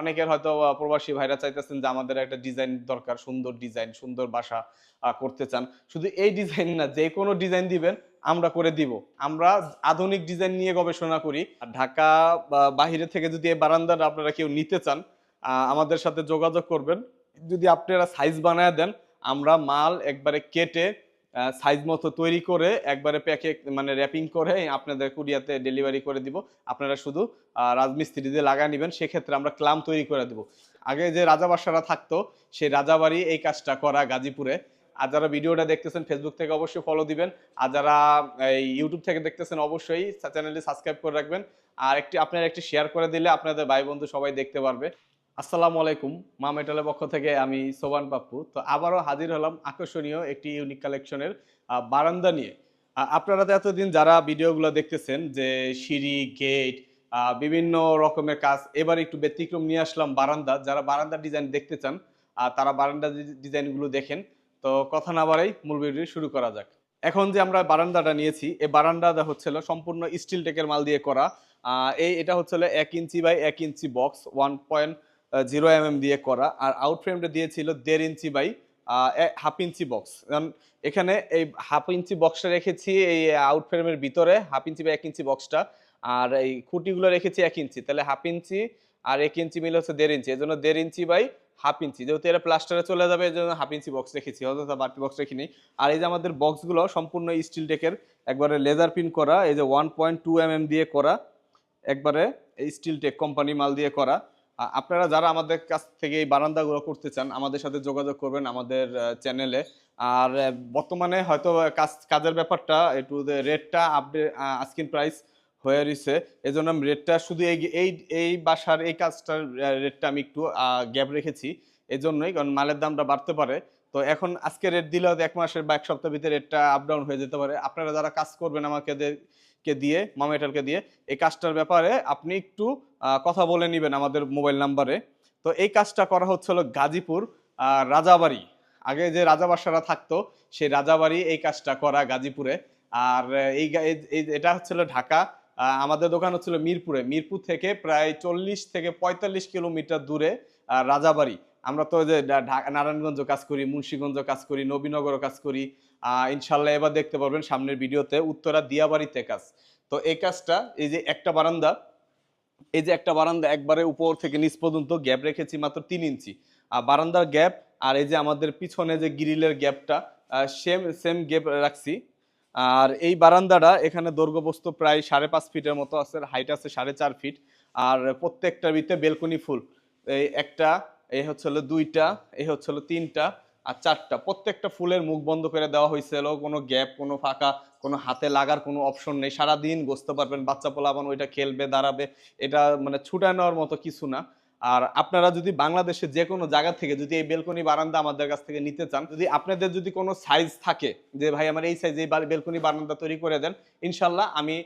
অনেকের হয়তো প্রবাসী ভাইরা চাইতেছেন যে আমাদের একটা ডিজাইন দরকার, সুন্দর ডিজাইন সুন্দর বাসা করতে চান। শুধু এই ডিজাইন না, যে কোনো ডিজাইন দিবেন, আমরা করে দিব। আমরা আধুনিক ডিজাইন নিয়ে গবেষণা করি। ঢাকা বাহিরে থেকে যদি এই বারান্দাটা আপনারা কেউ নিতে চান আমাদের সাথে যোগাযোগ করবেন। যদি আপনারা সাইজ বানায় দেন, আমরা মাল একবারে কেটে সাইজ মতো তৈরি করে একবারে প্যাকে মানে র্যাপিং করে আপনাদের কুরিয়াতে ডেলিভারি করে দিব। আপনারা শুধু রাজমিস্ত্রি দিয়ে লাগা নেবেন, সেক্ষেত্রে আমরা ক্লাম তৈরি করে দিব। আগে যে রাজাবাসারা থাকতো, সেই রাজাবাড়ি এই কাজটা করা গাজীপুরে। আর যারা ভিডিওটা দেখতেছেন ফেসবুক থেকে অবশ্যই ফলো দিবেন। আর যারা, এই ইউটিউব থেকে দেখতেছেন, অবশ্যই চ্যানেলটি সাবস্ক্রাইব করে রাখবেন। আর একটি, আপনারা একটি শেয়ার করে দিলে আপনাদের ভাই বন্ধু সবাই দেখতে পারবে। আসসালামু আলাইকুম, মা মেটালের পক্ষ থেকে আমি সোবান পাপ্পু। তো আবারও হাজির হলাম আকর্ষণীয় একটি ইউনিক কালেকশনের বারান্দা নিয়ে। আপনারা তো এতদিন যারা ভিডিওগুলো দেখতেছেন যে সিঁড়ি গেট বিভিন্ন রকমের কাজ, এবার একটু ব্যতিক্রম নিয়ে আসলাম বারান্দা। যারা বারান্দার ডিজাইন দেখতে চান তারা বারান্দার ডিজাইনগুলো দেখেন। তো কথা না বাড়াই মূল ভিডিও শুরু করা যাক। এখন যে আমরা বারান্দাটা নিয়েছি এই বারান্দাটা হচ্ছিল সম্পূর্ণ স্টিল টেকের মাল দিয়ে করা। এই, এটা হচ্ছিল এক ইঞ্চি বাই এক inch box one point zero M M দিয়ে করা, আর আউট ফ্রেমটা দিয়েছিল দেড় inch by half inch box কারণ এখানে এই হাফ ইঞ্চি বক্সটা রেখেছি, এই আউট ফ্রেমের ভিতরে হাফ ইঞ্চি বা এক ইঞ্চি বক্সটা আর এই খুঁটিগুলো রেখেছি এক ইঞ্চি। তাহলে হাফ ইঞ্চি আর এক ইঞ্চি মিলে হচ্ছে দেড় ইঞ্চি এই জন্য দেড় ইঞ্চি বাই হাফ ইঞ্চি। যেহেতু এটা প্লাস্টারে চলে যাবে এই জন্য হাফ ইঞ্চি বক্স রেখেছি, অযথা বাড়তি বক্স রেখিনি। আর এই যে আমাদের বক্সগুলো সম্পূর্ণ স্টিল টেকের একবারে লেজার পিন করা, এই যে one point two M M দিয়ে করা, একবারে স্টিল টেক কোম্পানি মাল দিয়ে করা আপনারা যারা আমাদের কাছ থেকে এই বারান্দাগুলো করতে চান, আমাদের সাথে যোগাযোগ করবেন আমাদের চ্যানেলে আর বর্তমানে হয়তো কাজ, কাজের ব্যাপারটা একটু রেটটা আপডেট আস্কিন প্রাইস হয়ে রয়েছে এই জন্য রেটটা শুধু এই এই বাসার, এই কাজটার রেটটা আমি একটু গ্যাপ রেখেছি। এই জন্যই কারণ মালের দামটা বাড়তে পারে। তো এখন আজকে রেট দিলে হয়তো এক মাসের বা এক সপ্তাহের ভিতরে রেটটা আপ ডাউন হয়ে যেতে পারে। আপনারা যারা কাজ করবেন আমাকে কে দিয়ে মামেটালকে দিয়ে, এই কাজটার ব্যাপারে আপনি একটু কথা বলে নেবেন আমাদের মোবাইল নাম্বারে। তো এই কাজটা করা হচ্ছিল গাজীপুর রাজাবাড়ি। আগে যে রাজাবাসারা থাকতো, সেই রাজাবাড়ি এই কাজটা করা গাজীপুরে। আর এই এটা হচ্ছিল ঢাকা। আমাদের দোকান হচ্ছিল মিরপুরে। মিরপুর থেকে প্রায় চল্লিশ থেকে পঁয়তাল্লিশ কিলোমিটার দূরে রাজাবাড়ি। আমরা তো যে নারায়ণগঞ্জ কাজ করি মুন্সীগঞ্জ কাজ করি, নবীনগরও কাজ করি। ইনশাল্লাহ এবার দেখতে পারবেন সামনের ভিডিওতে উত্তরা দিয়াবাড়িতে কাজ। তো এই কাজটা এই যে একটা বারান্দা, এই যে একটা বারান্দা একবারে উপর থেকে নিচ পর্যন্ত গ্যাপ রেখেছি মাত্র তিন ইঞ্চি। আর বারান্দার গ্যাপ আর এই যে আমাদের পিছনে যে গ্রিলের গ্যাপটা সেম সেম গ্যাপ রাখছি। আর এই বারান্দাটা এখানে দৈর্ঘ্যবস্তু প্রায় সাড়ে পাঁচ ফিটের মতো আছে, হাইট আছে সাড়ে চার ফিট। আর প্রত্যেকটার ভিতরে বেলকনি ফুল। এই একটা এই হচ্ছে হলো দুইটা এই হচ্ছে হলো তিনটা আর চারটা। প্রত্যেকটা ফুলের মুখ বন্ধ করে দেওয়া হয়েছিল কোনো গ্যাপ, কোনো ফাঁকা, কোনো হাতে লাগার কোনো অপশন নেই। সারাদিন বসতে পারবেন, বাচ্চা পোলাবান ওইটা খেলবে, দাঁড়াবে, এটা মানে ছুটানোর নেওয়ার মতো কিছু না। আর আপনারা যদি বাংলাদেশে যে কোনো জায়গা থেকে যদি এই বেলকনি বারান্দা আমাদের কাছ থেকে নিতে চান, যদি আপনাদের যদি কোনো সাইজ থাকে যে, ভাই, আমার এই সাইজ এই বেলকনি বারান্দা তৈরি করে দেন, ইনশাল্লাহ আমি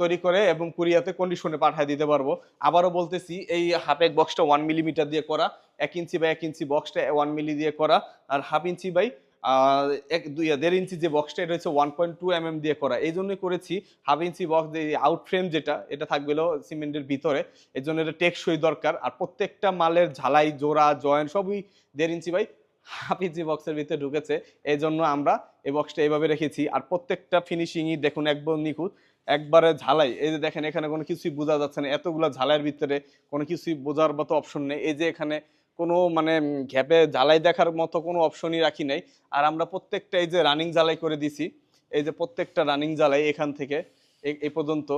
তৈরি করে এবং কুরিয়াতে কন্ডিশনে পাঠিয়ে দিতে পারব। আবারও বলতেছি, এই হাফ এক বক্সটা ওয়ান মিলিমিটার দিয়ে করা, এক ইঞ্চি বাই এক ইঞ্চি বক্সটা ওয়ান মিলি দিয়ে করা, আর হাফ ইঞ্চি বাই এক দুই দেড় ইঞ্চি যে বক্সটা এটা হচ্ছে one point two M M দিয়ে করা। এই জন্যই করেছি হাফ ইঞ্চি বক্স যে আউট ফ্রেম যেটা, এটা থাকবে সিমেন্টের ভিতরে। এই জন্য এটা টেকসই দরকার। আর প্রত্যেকটা মালের ঝালাই, জোড়া জয়েন্ট সবই দেড় ইঞ্চি বাই হাফ ইঞ্চি বক্সের ভিতরে ঢুকেছে। এই জন্য আমরা এই বক্সটা এইভাবে রেখেছি। আর প্রত্যেকটা ফিনিশিংই দেখুন একদম নিখুঁত। একবারে ঝালাই। এই যে দেখেন, এখানে কোনো কিছুই বোঝা যাচ্ছে না। এতগুলো ঝালাইয়ের ভিতরে কোনো কিছুই বোঝার মতো অপশন নেই। এই যে এখানে কোনো মানে ঘ্যাপে জ্বালাই দেখার মতো কোনো অপশনই রাখি নাই। আর আমরা প্রত্যেকটা এই যে রানিং জ্বালাই করে দিছি, এই যে প্রত্যেকটা রানিং জ্বালাই এখান থেকে এ- পর্যন্ত,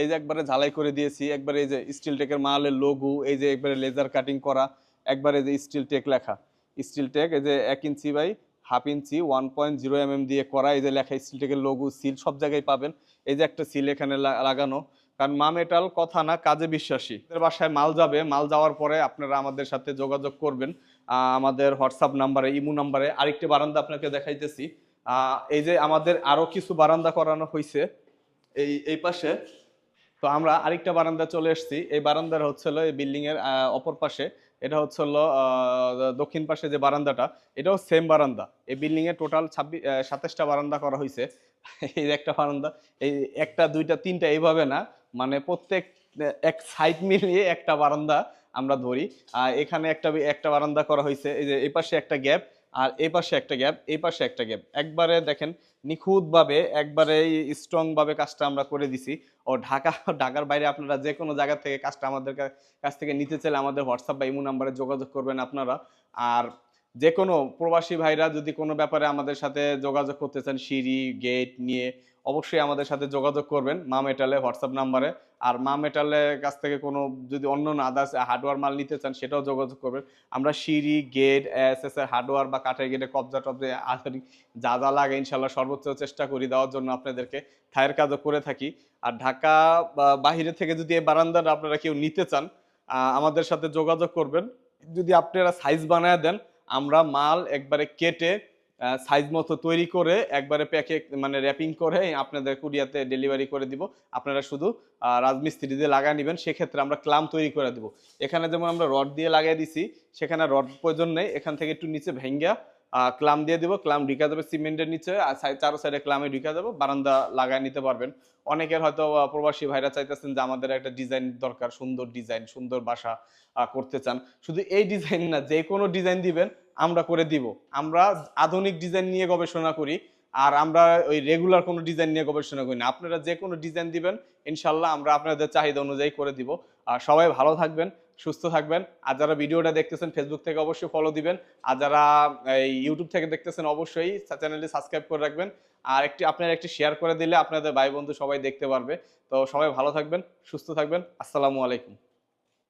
এই যে একবারে ঝালাই করে দিয়েছি, একবারে এই যে স্টিল টেকের মালের লঘু এই যে একবারে লেজার কাটিং করা, একবারে যে স্টিল টেক লেখা। স্টিল টেক এই যে এক inch by half inch one point zero M দিয়ে করা, এই যে লেখা স্টিল টেকের লঘু সিল সব জায়গায় পাবেন। এই যে একটা সিল এখানে লাগানো। কারণ মা মেটাল কথা না, কাজে বিশ্বাসী। বাসায় মাল যাবে, মাল যাওয়ার পরে আপনারা আমাদের সাথে যোগাযোগ করবেন। আমাদের হোয়াটসঅ্যাপ নাম্বারে, ইমু নাম্বারে, আরেকটি বারান্দা আপনাকে দেখাইতেছি। এই যে আমাদের আরও কিছু বারান্দা করানো হয়েছে এই এই পাশে। তো আমরা আরেকটা বারান্দা চলে এসেছি। এই বারান্দার হচ্ছিল এই বিল্ডিংয়ের অপর পাশে। এটা হচ্ছে হলো দক্ষিণ পাশে যে বারান্দাটা, এটাও সেম বারান্দা। এই বিল্ডিং এ টোটাল ছাব্বিশ সাতাশটা বারান্দা করা হয়েছে এই একটা বারান্দা, এই একটা, দুইটা, তিনটা, এইভাবে না। মানে প্রত্যেক, এক সাইড মিলিয়ে একটা বারান্দা আমরা ধরি। আর এখানে একটা একটা বারান্দা করা হয়েছে। এই যে, এই পাশে একটা গ্যাপ আর এই পাশে একটা গ্যাপ এই পাশে একটা গ্যাপ একবারে দেখেন, নিখুঁতভাবে, একবারে স্ট্রং ভাবে কাজটা আমরা করে দিছি। ও ঢাকা, ঢাকার বাইরে আপনারা যে কোনো জায়গা থেকে কাজটা আমাদের কাছ থেকে নিতে চাইলে আমাদের হোয়াটসঅ্যাপ বা ইমো নাম্বারে যোগাযোগ করবেন আপনারা। আর যে কোনো প্রবাসী ভাইরা যদি কোনো ব্যাপারে আমাদের সাথে যোগাযোগ করতে চান, সিঁড়ি গেট নিয়ে, অবশ্যই আমাদের সাথে যোগাযোগ করবেন মা মেটালে হোয়াটসঅ্যাপ নাম্বারে। আর মা মেটালের কাছ থেকে কোনো যদি অন্য আদার্স হার্ডওয়্যার মাল নিতে চান, সেটাও যোগাযোগ করবেন। আমরা সিঁড়ি গেট এস এস এর হার্ডওয়্যার বা কাঠের গেটে কবজা টবজা আধুনিক যা যা লাগে ইনশাল্লাহ সর্বোচ্চ চেষ্টা করি দেওয়ার জন্য আপনাদেরকে থায়ের কাজও করে থাকি। আর ঢাকা বাহিরে থেকে যদি এই বারান্দাটা আপনারা কেউ নিতে চান আমাদের সাথে যোগাযোগ করবেন। যদি আপনারা সাইজ বানায় দেন আমরা মাল একবারে কেটে সাইজ মতো তৈরি করে একবারে প্যাকে মানে র্যাপিং করে আপনাদের কুরিয়াতে ডেলিভারি করে দিব। আপনারা শুধু রাজমিস্ত্রি দিয়ে লাগাই নেবেন, সেক্ষেত্রে আমরা ক্লাম তৈরি করে দিব। এখানে যেমন আমরা রড দিয়ে লাগাই দিছি, সেখানে রড প্রয়োজন নেই, এখান থেকে একটু নিচে ভেঙ্গা ক্লাম দিয়ে দিব, ক্লাম ঢুকা যাবে সিমেন্টের নিচে, আর চারো সাইডে ক্লামে ঢুকা যাবে, বারান্দা লাগাই নিতে পারবেন। অনেকের হয়তো প্রবাসী ভাইরা চাইতেছেন যে আমাদের একটা ডিজাইন দরকার, সুন্দর ডিজাইন, সুন্দর বাসা করতে চান। শুধু এই ডিজাইন না, যে কোনো ডিজাইন দিবেন, আমরা করে দিব। আমরা আধুনিক ডিজাইন নিয়ে গবেষণা করি, আর আমরা ওই রেগুলার কোনো ডিজাইন নিয়ে গবেষণা করি না। আপনারা যে কোনো ডিজাইন দিবেন, ইনশাল্লাহ আমরা আপনাদের চাহিদা অনুযায়ী করে দিব। আর সবাই ভালো থাকবেন সুস্থ থাকবেন। আর যারা ভিডিওটা দেখতেছেন ফেসবুক থেকে অবশ্যই ফলো দিবেন। আর যারা ইউটিউব থেকে দেখতেছেন, অবশ্যই চ্যানেলটি সাবস্ক্রাইব করে রাখবেন। আর একটি, আপনার একটি শেয়ার করে দিলে আপনাদের ভাই বন্ধু সবাই দেখতে পারবে। তো সবাই ভালো থাকবেন, সুস্থ থাকবেন। আসসালামু আলাইকুম।